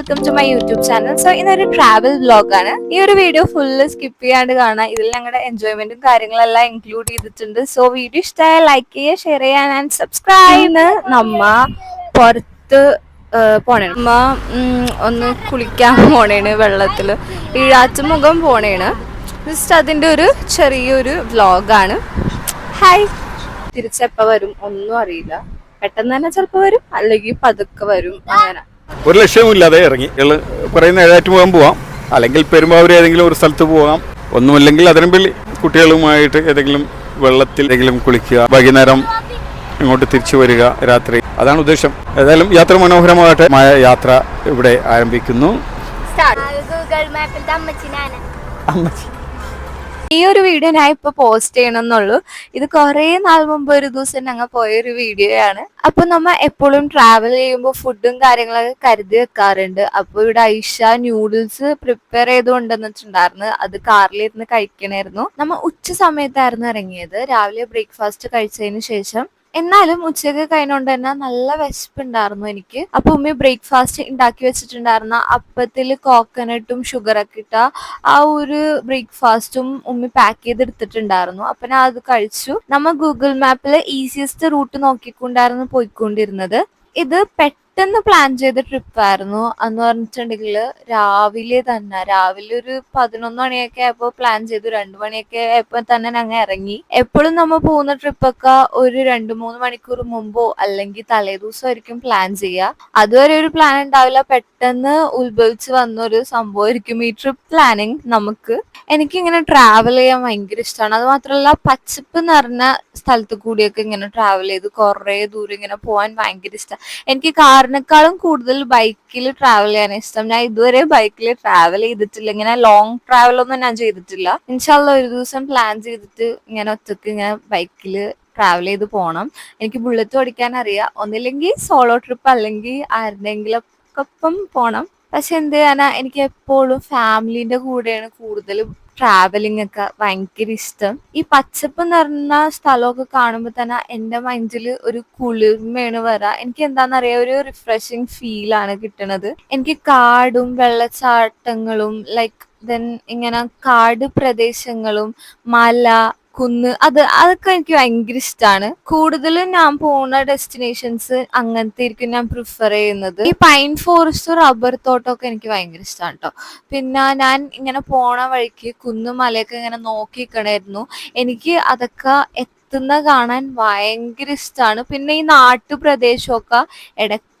Welcome to my YouTube channel so ഇന്നൊരു travel വ്ലോഗാണ് ഈ ഒരു വീഡിയോ ഫുള്ള് സ്കിപ്പ് ചെയ്യാണ്ട് കാണാം. ഇതിൽ ഞങ്ങളുടെ എൻജോയ്മെന്റും കാര്യങ്ങളെല്ലാം ഇൻക്ലൂഡ് ചെയ്തിട്ടുണ്ട്. സോ വീഡിയോ ഇഷ്ടമായ ലൈക്ക് ചെയ്യുക ഷെയർ ചെയ്യാൻ ആൻഡ് സബ്സ്ക്രൈബ് നമ്മ പുറത്ത് പോണേണ് അമ്മ ഒന്ന് കുളിക്കാൻ പോണേണ് വെള്ളത്തിൽ ഈഴാറ്റുമുഖം പോണേണ്. ജസ്റ്റ് അതിന്റെ ഒരു ചെറിയൊരു വ്ലോഗാണ് ഹായ് തിരിച്ചെപ്പ വരും? ഒന്നും അറിയില്ല. പെട്ടെന്ന് തന്നെ ചിലപ്പോൾ വരും. അല്ലെങ്കിൽ പതുക്കെ വരും. അങ്ങനെ. ഒരു ലക്ഷ്യവുമില്ലാതെ ഇറങ്ങി. ഇൾ പറയുന്ന ഏഴാറ്റ് പോകാൻ പോവാം. അല്ലെങ്കിൽ പെരുമ്പാവൂർ ഏതെങ്കിലും ഒരു സ്ഥലത്ത് പോകാം ഒന്നുമില്ലെങ്കിൽ അതിരമ്പള്ളി കുട്ടികളുമായിട്ട് ഏതെങ്കിലും വെള്ളത്തിൽ ഏതെങ്കിലും കുളിക്കുക വൈകുന്നേരം ഇങ്ങോട്ട് തിരിച്ചു വരിക രാത്രി. അതാണ് ഉദ്ദേശം. ഏതായാലും യാത്ര മനോഹരമായിട്ട് മായ യാത്ര ഇവിടെ ആരംഭിക്കുന്നു. അമ്മച്ചി. ഈ ഒരു വീഡിയോ ഞാൻ ഇപ്പൊ പോസ്റ്റ് ചെയ്യണമെന്നുള്ളൂ. ഇത് കുറെ നാൾ മുമ്പ് ഒരു ദിവസം ഞങ്ങൾ പോയൊരു വീഡിയോ ആണ്. അപ്പൊ നമ്മ എപ്പോഴും ട്രാവൽ ചെയ്യുമ്പോൾ ഫുഡും കാര്യങ്ങളൊക്കെ കരുതി വെക്കാറുണ്ട്. അപ്പൊ ഇവിടെ ഐഷ ന്യൂഡിൽസ് പ്രിപ്പയർ ചെയ്ത് കൊണ്ടുവന്നിട്ടുണ്ടായിരുന്നു. അത് കാറിലിരുന്ന് കഴിക്കണായിരുന്നു നമ്മ ഉച്ച സമയത്തായിരുന്നു ഇറങ്ങിയത്. രാവിലെ ബ്രേക്ക്ഫാസ്റ്റ് കഴിച്ചതിന് ശേഷം എന്നാലും ഉച്ചയ്ക്ക് കഴിഞ്ഞോണ്ട് തന്നെ നല്ല വിശപ്പുണ്ടായിരുന്നു എനിക്ക്. അപ്പൊ ഉമ്മ ബ്രേക്ക്ഫാസ്റ്റ് ഉണ്ടാക്കി വെച്ചിട്ടുണ്ടായിരുന്ന അപ്പത്തിൽ കോക്കനട്ടും ഷുഗറൊക്കെ ഇട്ട ആ ഒരു ബ്രേക്ക്ഫാസ്റ്റും ഉമ്മ പാക്ക് ചെയ്തെടുത്തിട്ടുണ്ടായിരുന്നു. അപ്പൊ ഞാൻ അത് കഴിച്ചു. നമ്മ ഗൂഗിൾ മാപ്പിൽ ഈസിയസ്റ്റ് റൂട്ട് നോക്കിക്കൊണ്ടായിരുന്നു പോയിക്കൊണ്ടിരുന്നത്. ഇത് പെട്ടെന്ന് പ്ലാൻ ചെയ്ത ട്രിപ്പായിരുന്നു എന്ന് പറഞ്ഞിട്ടുണ്ടെങ്കിൽ രാവിലെ തന്നെ രാവിലെ ഒരു പതിനൊന്ന് മണിയൊക്കെ ആയപ്പോ പ്ലാൻ ചെയ്തു. രണ്ടു മണിയൊക്കെ ആയപ്പോ തന്നെ ഞങ്ങൾ ഇറങ്ങി. എപ്പോഴും നമ്മൾ പോകുന്ന ട്രിപ്പൊക്കെ ഒരു രണ്ട് മൂന്ന് മണിക്കൂർ മുമ്പോ അല്ലെങ്കിൽ തലേദിവസമായിരിക്കും പ്ലാൻ ചെയ്യുക. അതുവരെ ഒരു പ്ലാൻ ഉണ്ടാവില്ല. പെട്ടെന്ന് ഉത്ഭവിച്ച് വന്ന ഒരു സംഭവമായിരിക്കും ഈ ട്രിപ്പ് പ്ലാനിങ് നമുക്ക്. എനിക്ക് ഇങ്ങനെ ട്രാവൽ ചെയ്യാൻ ഭയങ്കര ഇഷ്ടമാണ്. അത് മാത്രമല്ല പച്ചപ്പ് നിറഞ്ഞ സ്ഥലത്ത് കൂടിയൊക്കെ ഇങ്ങനെ ട്രാവൽ ചെയ്ത് കുറേ ദൂരം ഇങ്ങനെ പോകാൻ ഭയങ്കര ഇഷ്ടം എനിക്ക് കാറിനേക്കാളും കൂടുതൽ ബൈക്കിൽ ട്രാവൽ ചെയ്യാൻ ഇഷ്ടം. ഞാൻ ഇതുവരെ ബൈക്കിൽ ട്രാവൽ ചെയ്തിട്ടില്ല. ഇങ്ങനെ ലോങ് ട്രാവൽ ഒന്നും ഞാൻ ചെയ്തിട്ടില്ല. ഇൻഷാല്ല ഒരു ദിവസം പ്ലാൻ ചെയ്തിട്ട് ഇങ്ങനെ ഒറ്റയ്ക്ക് ഇങ്ങനെ ബൈക്കിൽ ട്രാവൽ ചെയ്ത് പോകണം എനിക്ക് ബുള്ളറ്റ് ഓടിക്കാൻ അറിയാം. ഒന്നില്ലെങ്കിൽ സോളോ ട്രിപ്പ് അല്ലെങ്കിൽ ആരുടെങ്കിലും ഒപ്പം പോണം. പക്ഷെ എന്ത് ചെയ്യാനാ? എനിക്ക് എപ്പോഴും ഫാമിലിന്റെ കൂടെയാണ് കൂടുതലും ട്രാവലിംഗ് ഒക്കെ ഭയങ്കര ഇഷ്ടം. ഈ പച്ചപ്പ് നിറഞ്ഞ സ്ഥലമൊക്കെ കാണുമ്പോൾ തന്നെ എന്റെ മൈൻഡിൽ ഒരു കുളിർമയാണ് വരാ. എനിക്ക് എന്താണെന്നറിയാം ഒരു റിഫ്രഷിങ് ഫീൽ ആണ് കിട്ടണത്. എനിക്ക് കാടും വെള്ളച്ചാട്ടങ്ങളും ലൈക്ക് ദെൻ ഇങ്ങനെ കാട് പ്രദേശങ്ങളും മല കുന്ന്. അത് അതൊക്കെ എനിക്ക് ഭയങ്കര ഇഷ്ടമാണ് കൂടുതലും ഞാൻ പോകുന്ന ഡെസ്റ്റിനേഷൻസ് അങ്ങനത്തെ ആയിരിക്കും ഞാൻ പ്രിഫർ ചെയ്യുന്നത്. ഈ പൈൻ ഫോറസ്റ്റ് റബ്ബർ തോട്ടമൊക്കെ എനിക്ക് ഭയങ്കര ഇഷ്ടമാണ് കേട്ടോ പിന്നെ ഞാൻ ഇങ്ങനെ പോണ വഴിക്ക് കുന്നും മലയൊക്കെ ഇങ്ങനെ നോക്കിക്കണായിരുന്നു. എനിക്ക് അതൊക്കെ എത്തുന്ന കാണാൻ ഭയങ്കര ഇഷ്ടമാണ് പിന്നെ ഈ നാട്ടുപ്രദേശമൊക്കെ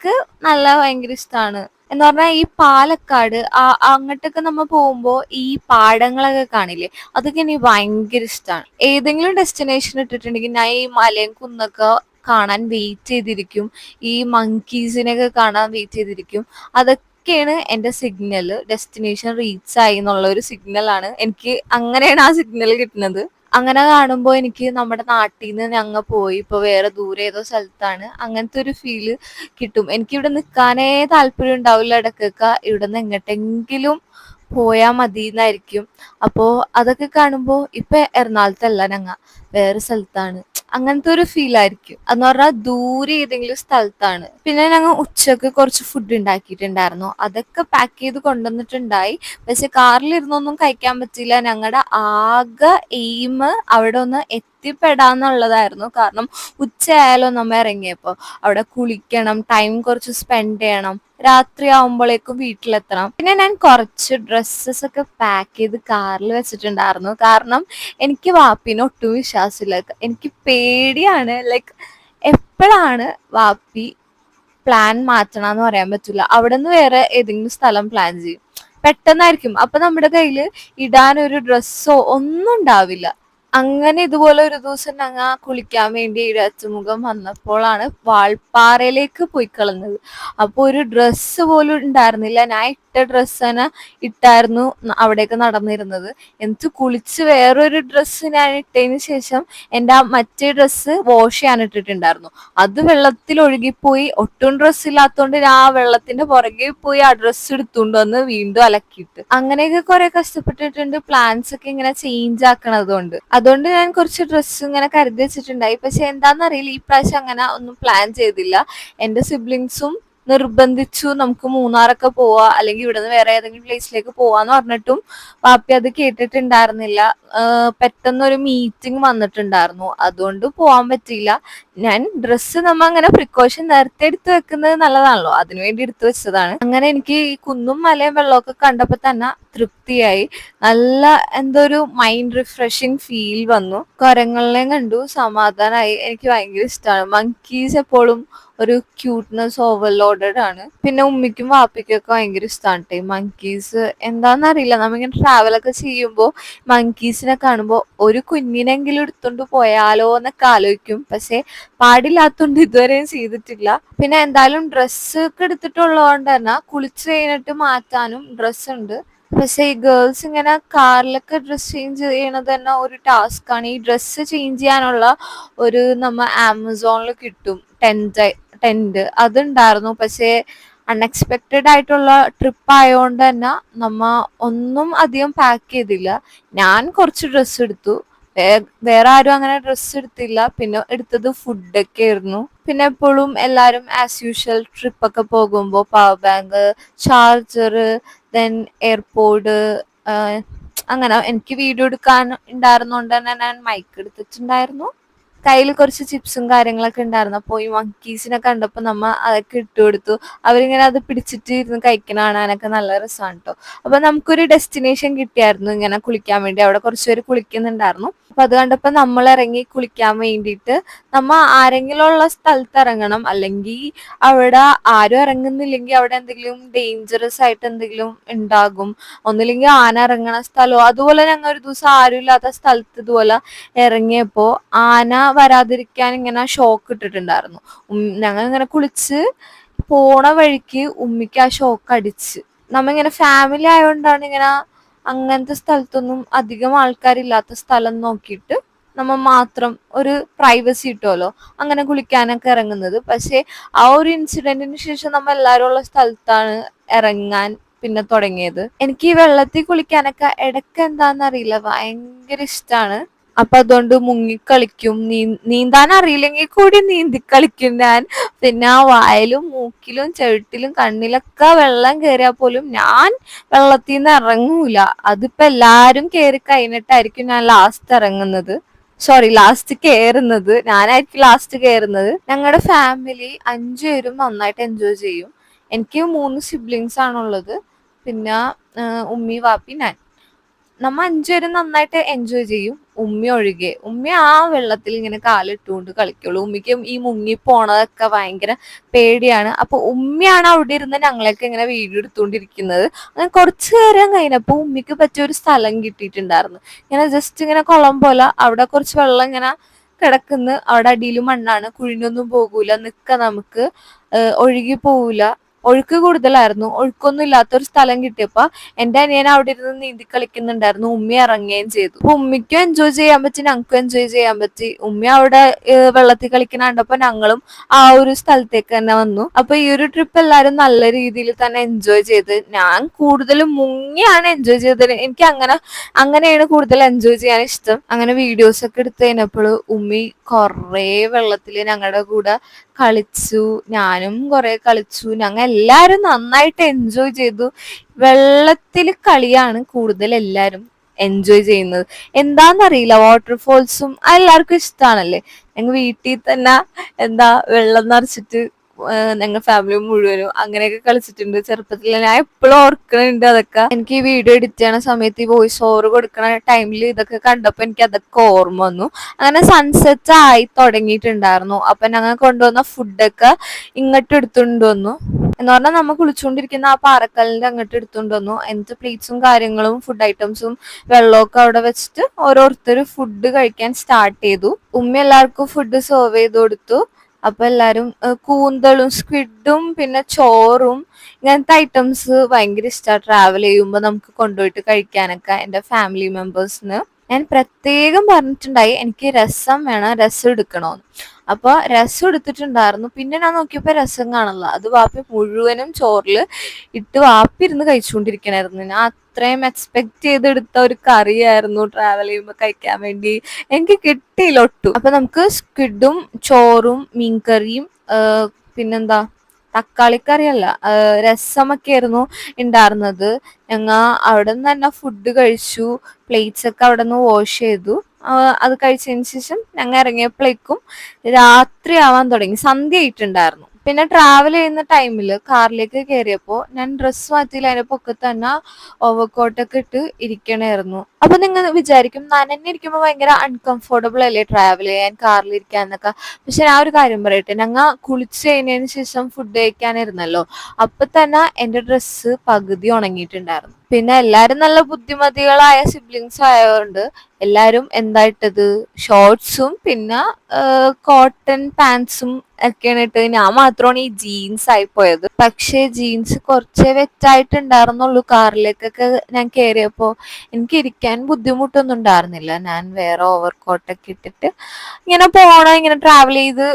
ഇടയ്ക്ക് നല്ല ഭയങ്കര ഇഷ്ടമാണ് എന്ന് പറഞ്ഞാൽ ഈ പാലക്കാട് ആ- അങ്ങോട്ടൊക്കെ നമ്മൾ പോകുമ്പോൾ ഈ പാടങ്ങളൊക്കെ കാണില്ലേ അതൊക്കെ എനിക്ക് ഭയങ്കര ഇഷ്ടമാണ് ഏതെങ്കിലും ഡെസ്റ്റിനേഷൻ ഇട്ടിട്ടുണ്ടെങ്കിൽ ഞാൻ ഈ മലയും കുന്നൊക്കെ കാണാൻ വെയിറ്റ് ചെയ്തിരിക്കും. ഈ മങ്കീസിനെയൊക്കെ കാണാൻ വെയിറ്റ് ചെയ്തിരിക്കും. അതൊക്കെയാണ് എന്റെ സിഗ്നൽ ഡെസ്റ്റിനേഷൻ റീച്ച് ആയി എന്നുള്ള ഒരു സിഗ്നലാണ് എനിക്ക് അങ്ങനെയാണ് ആ സിഗ്നൽ കിട്ടുന്നത്. അങ്ങനെ കാണുമ്പോൾ എനിക്ക് നമ്മുടെ നാട്ടിൽ നിന്ന് ഞങ്ങൾ പോയി. ഇപ്പൊ വേറെ ദൂരെ ഏതോ സ്ഥലത്താണ്. അങ്ങനത്തെ ഒരു ഫീൽ കിട്ടും. എനിക്ക് ഇവിടെ നിൽക്കാനേ താല്പര്യം ഉണ്ടാവില്ല ഇടക്കൊക്കെ. ഇവിടെ നിന്ന് എങ്ങോട്ടെങ്കിലും പോയാൽ മതി എന്നായിരിക്കും അപ്പോ അതൊക്കെ കാണുമ്പോൾ ഇപ്പൊ എറണാകുളത്തല്ല ഞങ്ങ. വേറെ സ്ഥലത്താണ്. അങ്ങനത്തെ ഒരു ഫീൽ ആയിരിക്കും. എന്ന് പറഞ്ഞാൽ ദൂരെ ഏതെങ്കിലും സ്ഥലത്താണ്. പിന്നെ ഞങ്ങൾ ഉച്ചയ്ക്ക് കുറച്ച് ഫുഡ് ഉണ്ടാക്കിയിട്ടുണ്ടായിരുന്നു. അതൊക്കെ പാക്ക് ചെയ്ത് കൊണ്ടുവന്നിട്ടുണ്ടായി. പക്ഷെ കാറിലിരുന്നൊന്നും കഴിക്കാൻ പറ്റിയില്ല. ഞങ്ങളുടെ ആകെ എയിം അവിടെ ഒന്ന് എത്തിപ്പെടാന്നുള്ളതായിരുന്നു. കാരണം ഉച്ചയായാലോ നമ്മ ഇറങ്ങിയപ്പോൾ. അവിടെ കുളിക്കണം ടൈം കുറച്ച് സ്പെൻഡ് ചെയ്യണം. രാത്രി ആവുമ്പോഴേക്കും വീട്ടിലെത്തണം. പിന്നെ ഞാൻ കുറച്ച് ഡ്രസ്സസ് ഒക്കെ പാക്ക് ചെയ്ത് കാറിൽ വെച്ചിട്ടുണ്ടായിരുന്നു. കാരണം എനിക്ക് വാപ്പിനെ ഒട്ടും വിശ്വാസമില്ല. എനിക്ക് പേടിയാണ്. ലൈക്ക് എപ്പോഴാണ് വാപ്പി പ്ലാൻ മാറ്റണമെന്ന് പറയാൻ പറ്റില്ല അവിടെ നിന്ന് വേറെ ഏതെങ്കിലും സ്ഥലം പ്ലാൻ ചെയ്യും. പെട്ടെന്നായിരിക്കും. അപ്പൊ നമ്മുടെ കയ്യിൽ ഇടാൻ ഒരു ഡ്രസ്സോ ഒന്നും ഉണ്ടാവില്ല. അങ്ങനെ ഇതുപോലെ ഒരു ദിവസം ഞങ്ങൾ കുളിക്കാൻ വേണ്ടി ഇടച്ചുമുഖം വന്നപ്പോഴാണ് വാൾപ്പാറയിലേക്ക് പോയി കളഞ്ഞത്. അപ്പോൾ ഒരു ഡ്രസ്സ് പോലും ഉണ്ടായിരുന്നില്ല. ഞാൻ ഇട്ട ഡ്രസ്സ് തന്നെ ഇട്ടായിരുന്നു അവിടെയൊക്കെ നടന്നിരുന്നത്. എന്നിട്ട് കുളിച്ച് വേറൊരു ഡ്രസ്സ് ഞാൻ ഇട്ടതിന് ശേഷം എന്റെ ആ മറ്റേ ഡ്രസ്സ് വാഷ് ചെയ്യാൻ ഇട്ടിട്ടുണ്ടായിരുന്നു. അത് വെള്ളത്തിൽ ഒഴുകിപ്പോയി. ഒട്ടും ഡ്രസ്സ് ഇല്ലാത്തതുകൊണ്ട് ഞാൻ ആ വെള്ളത്തിന്റെ പുറകെ പോയി ആ ഡ്രസ്സ് എടുത്തുകൊണ്ട് വന്ന് വീണ്ടും അലക്കിയിട്ട്. അങ്ങനെയൊക്കെ കുറെ കഷ്ടപ്പെട്ടിട്ടുണ്ട്. പ്ലാൻസ് ഒക്കെ ഇങ്ങനെ ചേഞ്ച് ആക്കണതുകൊണ്ട് അതുകൊണ്ട് ഞാൻ കുറച്ച് ഡ്രസ്സ് ഇങ്ങനെ കരുതി വെച്ചിട്ടുണ്ടായി. പക്ഷെ എന്താണെന്നറിയില്ല ഈ പ്രാവശ്യം അങ്ങനെ ഒന്നും പ്ലാൻ ചെയ്തില്ല. എന്റെ സിബ്ലിങ്സും നിർബന്ധിച്ചു നമുക്ക് മൂന്നാറൊക്കെ പോവാ അല്ലെങ്കിൽ ഇവിടുന്ന് വേറെ ഏതെങ്കിലും പ്ലേസിലേക്ക് പോവാന്ന് പറഞ്ഞിട്ടും പാപ്പി അത് കേട്ടിട്ടുണ്ടായിരുന്നില്ല. പെട്ടെന്ന് പെട്ടെന്നൊരു മീറ്റിംഗ് വന്നിട്ടുണ്ടായിരുന്നു. അതുകൊണ്ട് പോവാൻ പറ്റിയില്ല. ഞാൻ ഡ്രസ്സ് നമ്മ അങ്ങനെ പ്രിക്കോഷൻ നേരത്തെ എടുത്ത് വെക്കുന്നത് നല്ലതാണല്ലോ. അതിനുവേണ്ടി എടുത്തു വെച്ചതാണ്. അങ്ങനെ എനിക്ക് കുന്നും മലയും വെള്ളമൊക്കെ കണ്ടപ്പോ തന്നെ തൃപ്തിയായി. നല്ല എന്തോ ഒരു മൈൻഡ് റിഫ്രഷിങ് ഫീൽ വന്നു. കുരങ്ങളിലെയും കണ്ടു. സമാധാനമായി എനിക്ക് ഭയങ്കര ഇഷ്ടമാണ് മങ്കീസ് എപ്പോഴും ഒരു ക്യൂട്ട്നെസ് ഓവർലോഡഡ് ആണ്. പിന്നെ ഉമ്മിക്കും വാപ്പിക്കും ഒക്കെ ഭയങ്കര ഇഷ്ടമാണ് കേട്ടോ മങ്കീസ് എന്താണെന്നറിയില്ല നമ്മിങ്ങനെ ട്രാവൽ ഒക്കെ ചെയ്യുമ്പോൾ മങ്കീസിനെ കാണുമ്പോൾ ഒരു കുഞ്ഞിനെങ്കിലും എടുത്തോണ്ട് പോയാലോ എന്നൊക്കെ ആലോചിക്കും. പക്ഷെ പാടില്ലാത്തോണ്ട് ഇതുവരെയും ചെയ്തിട്ടില്ല. പിന്നെ എന്തായാലും ഡ്രസ്സൊക്കെ എടുത്തിട്ടുള്ളതുകൊണ്ട് തന്നെ കുളിച്ച് കഴിഞ്ഞിട്ട് മാറ്റാനും ഡ്രസ്സ് ഉണ്ട്. പക്ഷെ ഈ ഗേൾസ് ഇങ്ങനെ കാറിലൊക്കെ ഡ്രസ് ചേഞ്ച് ചെയ്യണത് തന്നെ ഒരു ടാസ്ക് ആണ്. ഈ ഡ്രസ്സ് ചേഞ്ച് ചെയ്യാനുള്ള ഒരു നമ്മ ആമസോണിൽ കിട്ടും. ടെന്റ് ടെന്റ് അതുണ്ടായിരുന്നു. പക്ഷേ അൺഎക്സ്പെക്റ്റഡ് ആയിട്ടുള്ള ട്രിപ്പ് ആയതുകൊണ്ട് തന്നെ നമ്മ ഒന്നും അധികം പാക്ക് ചെയ്തില്ല. ഞാൻ കുറച്ച് ഡ്രസ്സ് എടുത്തു. വേറെ ആരും അങ്ങനെ ഡ്രസ്സ് എടുത്തില്ല. പിന്നെ എടുത്തത് ഫുഡൊക്കെ ആയിരുന്നു. പിന്നെ എപ്പോഴും എല്ലാരും ആസ് യൂഷ്വൽ ട്രിപ്പൊക്കെ പോകുമ്പോൾ power bank charger then airport അങ്ങനെ എനിക്ക് വീഡിയോ എടുക്കാൻ ഉണ്ടായിരുന്നോണ്ട് തന്നെ ഞാൻ മൈക്ക് എടുത്തിട്ടുണ്ടായിരുന്നു. കയ്യിൽ കുറച്ച് ചിപ്സും കാര്യങ്ങളൊക്കെ ഉണ്ടായിരുന്നു. അപ്പോൾ ഈ മങ്കീസിനെ കണ്ടപ്പോൾ നമ്മ അതൊക്കെ ഇട്ട് കൊടുത്തു. അവരിങ്ങനെ അത് പിടിച്ചിട്ട് ഇരുന്ന് കഴിക്കണ കാണാനൊക്കെ നല്ല രസമാണ് കേട്ടോ അപ്പൊ നമുക്കൊരു ഡെസ്റ്റിനേഷൻ കിട്ടിയായിരുന്നു ഇങ്ങനെ കുളിക്കാൻ വേണ്ടി. അവിടെ കുറച്ച് പേര് കുളിക്കുന്നുണ്ടായിരുന്നു. അപ്പൊ അത് കണ്ടപ്പോൾ നമ്മൾ ഇറങ്ങി കുളിക്കാൻ വേണ്ടിയിട്ട് നമ്മ ആരെങ്കിലും ഉള്ള സ്ഥലത്ത് ഇറങ്ങണം. അല്ലെങ്കിൽ അവിടെ ആരും ഇറങ്ങുന്നില്ലെങ്കിൽ അവിടെ എന്തെങ്കിലും ഡേഞ്ചറസ് ആയിട്ട് എന്തെങ്കിലും ഉണ്ടാകും. ഒന്നില്ലെങ്കിൽ ആന ഇറങ്ങണ സ്ഥലമോ അതുപോലെ ഞങ്ങൾ ഒരു ദിവസം ആരും ഇല്ലാത്ത സ്ഥലത്ത് ഇതുപോലെ ഇറങ്ങിയപ്പോ ആന വരാതിരിക്കാൻ ഇങ്ങനെ ഷോക്ക് ഇട്ടിട്ടുണ്ടായിരുന്നു. ഞങ്ങൾ ഇങ്ങനെ കുളിച്ച് പോണ വഴിക്ക് ഉമ്മിക്ക് ആ ഷോക്ക് അടിച്ച്. നമ്മ ഇങ്ങനെ ഫാമിലി ആയതുകൊണ്ടാണ് ഇങ്ങനെ അങ്ങനത്തെ സ്ഥലത്തൊന്നും അധികം ആൾക്കാരില്ലാത്ത സ്ഥലം നോക്കിയിട്ട് നമ്മ മാത്രം ഒരു പ്രൈവസി കിട്ടുമല്ലോ അങ്ങനെ കുളിക്കാനൊക്കെ ഇറങ്ങുന്നത്. പക്ഷേ ആ ഒരു ഇൻസിഡന്റിന് ശേഷം നമ്മ എല്ലാവരും ഉള്ള സ്ഥലത്താണ് ഇറങ്ങാൻ പിന്നെ തുടങ്ങിയത്. എനിക്ക് ഈ വെള്ളത്തിൽ കുളിക്കാനൊക്കെ ഇടയ്ക്ക് എന്താണെന്നറിയില്ല ഭയങ്കര ഇഷ്ടമാണ് അപ്പൊ അതുകൊണ്ട് മുങ്ങിക്കളിക്കും നീ നീന്താൻ അറിയില്ലെങ്കിൽ കൂടി നീന്തി കളിക്കും ഞാൻ. പിന്നെ ആ വായലും മൂക്കിലും ചെവിട്ടിലും കണ്ണിലൊക്കെ വെള്ളം കയറിയാൽ പോലും ഞാൻ വെള്ളത്തിൽ നിന്ന് ഇറങ്ങൂല. അതിപ്പോ എല്ലാരും കയറി കഴിഞ്ഞിട്ടായിരിക്കും ഞാൻ ലാസ്റ്റ് ഇറങ്ങുന്നത്. സോറി ലാസ്റ്റ് കയറുന്നത് ഞാനായിരിക്കും ലാസ്റ്റ് കയറുന്നത് ഞങ്ങളുടെ ഫാമിലി അഞ്ചു പേരും നന്നായിട്ട് എൻജോയ് ചെയ്യും. എനിക്ക് മൂന്ന് സിബ്ലിങ്സ് ആണുള്ളത്. പിന്നെ ഉമ്മി വാപ്പി ഞാൻ. നമ്മ അഞ്ചുപേരും നന്നായിട്ട് എൻജോയ് ചെയ്യും. ഉമ്മ ഒഴികെ. ഉമ്മ ആ വെള്ളത്തിൽ ഇങ്ങനെ കാലിട്ടുകൊണ്ട് കളിക്കുള്ളൂ. ഉമ്മയ്ക്ക് ഈ മുങ്ങി പോണതൊക്കെ ഭയങ്കര പേടിയാണ്. അപ്പൊ ഉമ്മയാണ് അവിടെ ഇരുന്ന് ഞങ്ങളെയൊക്കെ ഇങ്ങനെ വീഡിയോ എടുത്തുകൊണ്ടിരിക്കുന്നത് അങ്ങനെ കുറച്ചു നേരം കഴിഞ്ഞപ്പോ ഉമ്മയ്ക്ക് പറ്റിയ ഒരു സ്ഥലം കിട്ടിയിട്ടുണ്ടായിരുന്നു. ഇങ്ങനെ ജസ്റ്റ് ഇങ്ങനെ കുളം പോലെ അവിടെ കുറച്ച് വെള്ളം ഇങ്ങനെ കിടക്കുന്നു. അവിടെ അടിയിൽ മണ്ണാണ്. കുഴിഞ്ഞൊന്നും പോകൂല. നിക്ക നമുക്ക് ഒഴുകി പോവില്ല ഒഴുക്ക് കൂടുതലായിരുന്നു. ഒഴുക്കൊന്നും ഇല്ലാത്ത ഒരു സ്ഥലം കിട്ടിയപ്പോ എന്റെ അനിയൻ അവിടെ ഇരുന്ന് നീന്തി കളിക്കുന്നുണ്ടായിരുന്നു. ഉമ്മി ഇറങ്ങുകയും ചെയ്തു. അപ്പൊ ഉമ്മിക്കും എൻജോയ് ചെയ്യാൻ പറ്റി ഞങ്ങൾക്കും എൻജോയ് ചെയ്യാൻ പറ്റി. ഉമ്മി അവിടെ വെള്ളത്തിൽ കളിക്കുന്ന ഞങ്ങളും ആ ഒരു സ്ഥലത്തേക്ക് തന്നെ വന്നു. അപ്പൊ ഈ ഒരു ട്രിപ്പ് എല്ലാരും നല്ല രീതിയിൽ തന്നെ എൻജോയ് ചെയ്ത്. ഞാൻ കൂടുതലും മുങ്ങിയാണ് എൻജോയ് ചെയ്തത്. എനിക്ക് അങ്ങനെ അങ്ങനെയാണ് കൂടുതൽ എൻജോയ് ചെയ്യാൻ ഇഷ്ടം. അങ്ങനെ വീഡിയോസ് ഒക്കെ എടുത്ത് കഴിഞ്ഞപ്പോൾ ഉമ്മി കുറേ വെള്ളത്തിൽ ഞങ്ങളുടെ കൂടെ കളിച്ചു ഞാനും കുറെ കളിച്ചു. ഞങ്ങൾ എല്ലാവരും നന്നായിട്ട് എൻജോയ് ചെയ്തു. വെള്ളത്തിൽ കളിയാണ് കൂടുതൽ എല്ലാവരും എൻജോയ് ചെയ്യുന്നത്. എന്താന്നറിയില്ല വാട്ടർഫോൾസും എല്ലാവർക്കും ഇഷ്ടമാണല്ലേ ഞങ്ങൾ വീട്ടിൽ തന്നെ എന്താ വെള്ളം നിറച്ചിട്ട് ഞങ്ങൾ ഫാമിലി മുഴുവനും അങ്ങനെയൊക്കെ കളിച്ചിട്ടുണ്ട്. ചെറുപ്പത്തിൽ ഞാൻ എപ്പോഴും ഓർക്കണുണ്ട് അതൊക്കെ. എനിക്ക് ഈ വീഡിയോ എഡിറ്റ് ചെയ്യണ സമയത്ത് ഈ വോയിസ് ഓവർ കൊടുക്കണ ടൈമിൽ ഇതൊക്കെ കണ്ടപ്പോൾ എനിക്ക് അതൊക്കെ ഓർമ്മ വന്നു. അങ്ങനെ സൺസെറ്റ് ആയി തുടങ്ങിയിട്ടുണ്ടായിരുന്നു. അപ്പൊ ഞങ്ങൾ കൊണ്ടുവന്ന ഫുഡൊക്കെ ഇങ്ങോട്ട് എടുത്തുകൊണ്ട് വന്നു. എന്ന് പറഞ്ഞാൽ നമ്മൾ കുളിച്ചുകൊണ്ടിരിക്കുന്ന ആ പാറക്കല്ലിന്റെ അങ്ങോട്ട് എടുത്തുകൊണ്ട് വന്നു. എന്നിട്ട് പ്ലേറ്റ്സും കാര്യങ്ങളും ഫുഡ് ഐറ്റംസും വെള്ളമൊക്കെ അവിടെ വെച്ചിട്ട് ഓരോരുത്തർ ഫുഡ് കഴിക്കാൻ സ്റ്റാർട്ട് ചെയ്തു. ഉമ്മ എല്ലാവർക്കും ഫുഡ് സെർവ് ചെയ്ത് കൊടുത്തു. അപ്പൊ എല്ലാരും കൂന്തളും സ്ക്വിഡും പിന്നെ ചോറും ഇങ്ങനത്തെ ഐറ്റംസ് ഭയങ്കര ഇഷ്ടമാണ് ട്രാവൽ ചെയ്യുമ്പോൾ നമുക്ക് കൊണ്ടുപോയിട്ട് കഴിക്കാനൊക്കെ എന്റെ ഫാമിലി മെമ്പേഴ്സിന് ഞാൻ പ്രത്യേകം പറഞ്ഞിട്ടുണ്ടായി എനിക്ക് രസം വേണം രസം എടുക്കണമെന്ന് അപ്പൊ രസം എടുത്തിട്ടുണ്ടായിരുന്നു. പിന്നെ ഞാൻ നോക്കിയപ്പോൾ രസം കാണില്ല അത് വാപ്പി മുഴുവനും ചോറിൽ ഇട്ട് വാപ്പി ഇരുന്ന് കഴിച്ചുകൊണ്ടിരിക്കണായിരുന്നു. ഞാൻ അത്രയും എക്സ്പെക്ട് ചെയ്തെടുത്ത ഒരു കറിയായിരുന്നു ട്രാവൽ ചെയ്യുമ്പോൾ കഴിക്കാൻ വേണ്ടി. എനിക്ക് കിട്ടിയില്ല ഒട്ടും. അപ്പൊ നമുക്ക് സ്ക്വിഡും ചോറും മീൻകറിയും പിന്നെന്താ? തക്കാളിക്കറിയല്ല രസമൊക്കെ ആയിരുന്നു ഉണ്ടായിരുന്നത് ഞങ്ങൾ അവിടെ നിന്ന് തന്നെ ഫുഡ് കഴിച്ചു പ്ലേറ്റ്സ് ഒക്കെ അവിടെ നിന്ന് വാഷ് ചെയ്തു അത് കഴിച്ചതിന് ശേഷം ഞങ്ങൾ ഇറങ്ങിയപ്പോഴേക്കും രാത്രി ആവാൻ തുടങ്ങി. സന്ധ്യ ആയിട്ടുണ്ടായിരുന്നു. പിന്നെ ട്രാവൽ ചെയ്യുന്ന ടൈമിൽ കാറിലേക്ക് കയറിയപ്പോൾ ഞാൻ ഡ്രസ്സ് മാറ്റിയില്ല. അതിന്റെ പൊക്കത്ത് തന്നെ ഓവർകോട്ടൊക്കെ ഇട്ട് ഇരിക്കണമായിരുന്നു അപ്പൊ നിങ്ങൾ വിചാരിക്കും നനഞ്ഞിരിക്കുമ്പോൾ ഭയങ്കര അൺകംഫോർട്ടബിൾ അല്ലേ ട്രാവൽ ചെയ്യാൻ കാറിൽ ഇരിക്കാന്നൊക്കെ പക്ഷെ ഞാൻ ഒരു കാര്യം പറയട്ടെ ഞങ്ങൾ കുളിച്ച് കഴിഞ്ഞതിന് ശേഷം ഫുഡ് കഴിക്കാനിരുന്നല്ലോ അപ്പൊ തന്നെ എന്റെ ഡ്രസ്സ് പകുതി ഉണങ്ങിയിട്ടുണ്ടായിരുന്നു. പിന്നെ എല്ലാവരും നല്ല ബുദ്ധിമതികളായ സിബ്ലിങ്സ് ആയതുകൊണ്ട് എല്ലാരും എന്തായിട്ടത്? ഷോർട്സും പിന്നെ കോട്ടൺ പാൻസും ഒക്കെയാണ് ഇട്ടത്. ഞാൻ മാത്രമാണ് ഈ ജീൻസ് ആയി പോയത്. പക്ഷേ ജീൻസ് കുറച്ചേ വെറ്റായിട്ടുണ്ടായിരുന്നുള്ളൂ കാറിലേക്കൊക്കെ ഞാൻ കയറിയപ്പോ എനിക്ക് ഇരിക്കാൻ ബുദ്ധിമുട്ടൊന്നും ഉണ്ടായിരുന്നില്ല. ഞാൻ വേറെ ഓവർ കോട്ടൊക്കെ ഇട്ടിട്ട് ഇങ്ങനെ പോണ ഇങ്ങനെ ട്രാവൽ ചെയ്ത്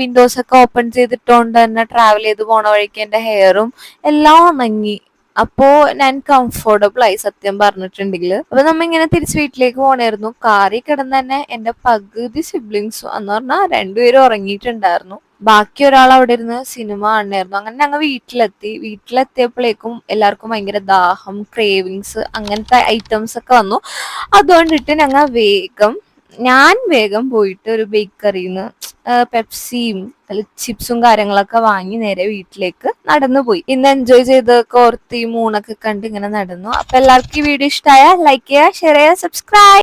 വിൻഡോസ് ഒക്കെ ഓപ്പൺ ചെയ്തിട്ടോണ്ട് തന്നെ ട്രാവൽ ചെയ്ത് പോണ വഴിക്ക് എന്റെ ഹെയറും എല്ലാം ഉണങ്ങി. അപ്പോ ഞാൻ കംഫോർട്ടബിൾ ആയി സത്യം പറഞ്ഞിട്ടുണ്ടെങ്കിൽ അപ്പൊ നമ്മ ഇങ്ങനെ തിരിച്ച് വീട്ടിലേക്ക് പോണായിരുന്നു. കാറി കിടന്ന് തന്നെ എന്റെ പകുതി സിബ്ലിങ്സും എന്ന് പറഞ്ഞാൽ രണ്ടുപേരും ഉറങ്ങിയിട്ടുണ്ടായിരുന്നു. ബാക്കി ഒരാൾ അവിടെ ഇരുന്ന് സിനിമ കാണണായിരുന്നു അങ്ങനെ ഞങ്ങൾ വീട്ടിലെത്തി. വീട്ടിലെത്തിയപ്പോഴേക്കും എല്ലാവർക്കും ഭയങ്കര ദാഹം ക്രേവിങ്സ് അങ്ങനത്തെ ഐറ്റംസ് ഒക്കെ വന്നു. അതുകൊണ്ടിട്ട് ഞങ്ങൾ വേഗം ഞാൻ വേഗം പോയിട്ട് ഒരു ബേക്കറിന്ന് പെപ്സിയും ചിപ്സും കാര്യങ്ങളൊക്കെ വാങ്ങി നേരെ വീട്ടിലേക്ക് നടന്നു പോയി ഇന്ന് എൻജോയ് ചെയ്ത് കോർത്തി മൂണൊക്കെ കണ്ട് ഇങ്ങനെ നടന്നു. അപ്പൊ എല്ലാവർക്കും ഈ വീഡിയോ ഇഷ്ടമായ ലൈക്ക് ചെയ്യുക ഷെയർ ചെയ്യുക സബ്സ്ക്രൈബ്